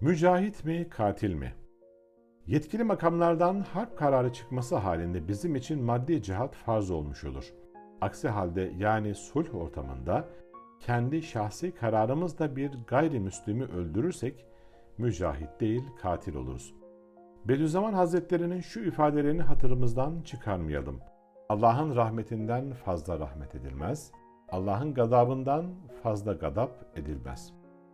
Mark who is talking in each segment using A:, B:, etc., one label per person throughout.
A: Mücahit mi, katil mi? Yetkili makamlardan harp kararı çıkması halinde bizim için maddi cihat farz olmuş olur. Aksi halde yani sulh ortamında kendi şahsi kararımızla bir gayrimüslimi öldürürsek mücahit değil katil oluruz. Bediüzzaman Hazretleri'nin şu ifadelerini hatırımızdan çıkarmayalım. Allah'ın rahmetinden fazla rahmet edilmez, Allah'ın gadabından fazla gadap edilmez.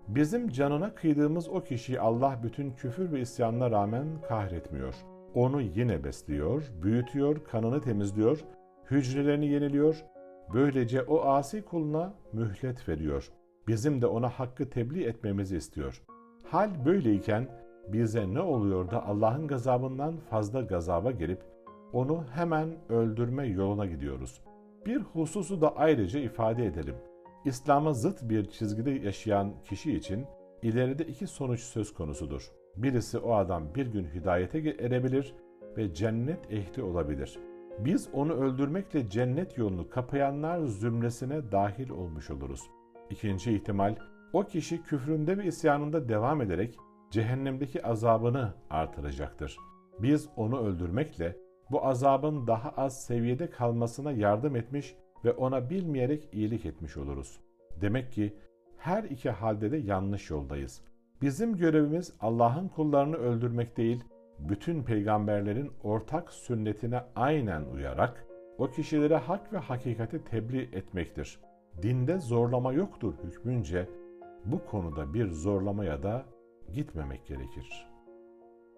A: Bizim canına kıydığımız o kişiyi Allah bütün küfür ve isyanına rağmen kahretmiyor. Onu yine besliyor, büyütüyor, kanını temizliyor, hücrelerini yeniliyor. Böylece o asi kuluna mühlet veriyor. Bizim de ona hakkı tebliğ etmemizi istiyor. Hal böyleyken bize ne oluyor da Allah'ın gazabından fazla gazaba gelip onu hemen öldürme yoluna gidiyoruz. Bir hususu da ayrıca ifade edelim. İslam'a zıt bir çizgide yaşayan kişi için ileride iki sonuç söz konusudur. Birisi o adam bir gün hidayete erebilir ve cennet ehli olabilir. Biz onu öldürmekle cennet yolunu kapayanlar zümresine dahil olmuş oluruz. İkinci ihtimal, o kişi küfründe ve isyanında devam ederek cehennemdeki azabını artıracaktır. Biz onu öldürmekle bu azabın daha az seviyede kalmasına yardım etmiş ve ona bilmeyerek iyilik etmiş oluruz. Demek ki her iki halde de yanlış yoldayız. Bizim görevimiz Allah'ın kullarını öldürmek değil, bütün peygamberlerin ortak sünnetine aynen uyarak o kişilere hak ve hakikati tebliğ etmektir. Dinde zorlama yoktur hükmünce bu konuda bir zorlamaya da gitmemek gerekir.''